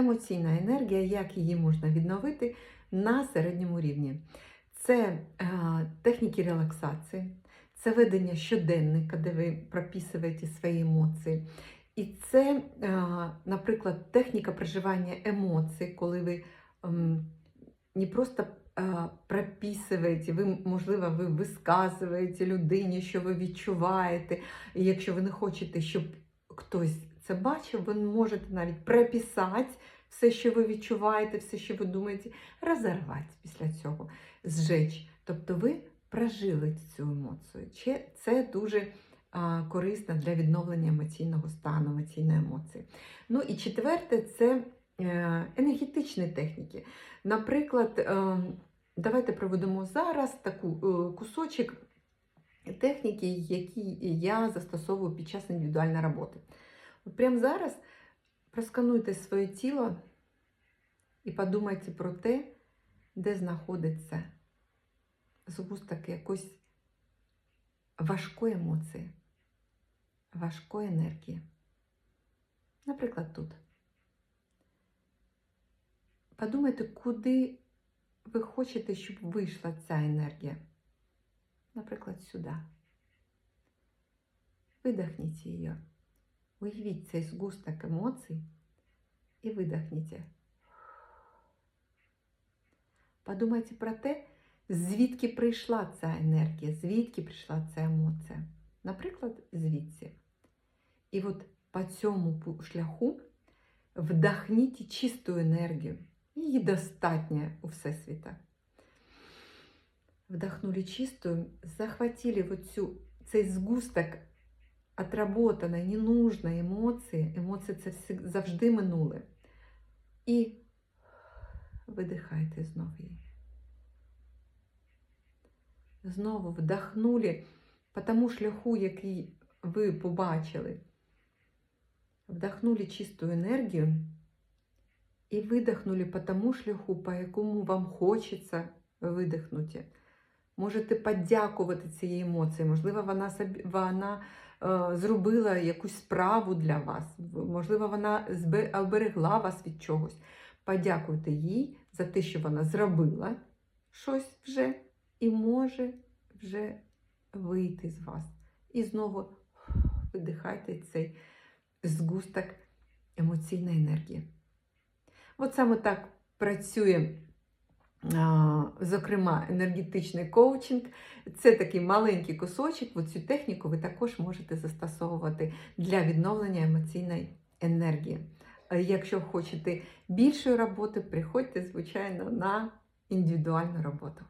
емоційна енергія, як її можна відновити на середньому рівні. Це е, техніки релаксації, це ведення щоденника, де ви прописуєте свої емоції. І це, е, наприклад, техніка проживання емоцій, коли ви ем, не просто е, прописуєте, ви, можливо, ви висказуєте людині, що ви відчуваєте. І якщо ви не хочете, щоб хтось це бачив, ви можете навіть прописати все, що ви відчуваєте, все, що ви думаєте, розірвати після цього, зжечь. Тобто ви прожили цю емоцію. Чи Це дуже а, корисно для відновлення емоційного стану, емоційної емоції. Ну і четверте це е, енергетичні техніки. Наприклад, е, давайте проведемо зараз таку е, кусочок техніки, які я застосовую під час індивідуальної роботи. Прямо зараз проскануйте своє тіло і подумайте про те, де знаходиться згусток якоїсь важкої емоції, важкої енергії. Наприклад, тут. Подумайте, куди ви хочете, щоб вийшла ця енергія. Наприклад, сюди. Видохніть її. Уявіть цей згусток емоцій і видохніть. Подумайте про те, звідки прийшла ця енергія, звідки прийшла ця емоція. Наприклад, звідси. І от по цьому шляху вдохніть чисту енергію. Її достатньо у Всесвіта. Вдохнули чистую, захватили вот цю, цей згусток отработаної, ненужної емоції. Емоції це завжди минуле. І видихайте знову її. Знову вдохнули по тому шляху, який ви побачили. Вдохнули чисту енергію і видихнули по тому шляху, по якому вам хочеться видихнути. Можете подякувати цій емоції. Можливо, вона, вона е, зробила якусь справу для вас. Можливо, вона оберегла вас від чогось. Подякуйте їй за те, що вона зробила щось вже і може вже вийти з вас. І знову видихайте цей згусток емоційної енергії. От саме так працює, зокрема, енергетичний коучинг. Це такий маленький кусочок. Цю техніку ви також можете застосовувати для відновлення емоційної енергії. Якщо хочете більшої роботи, приходьте, звичайно, на індивідуальну роботу.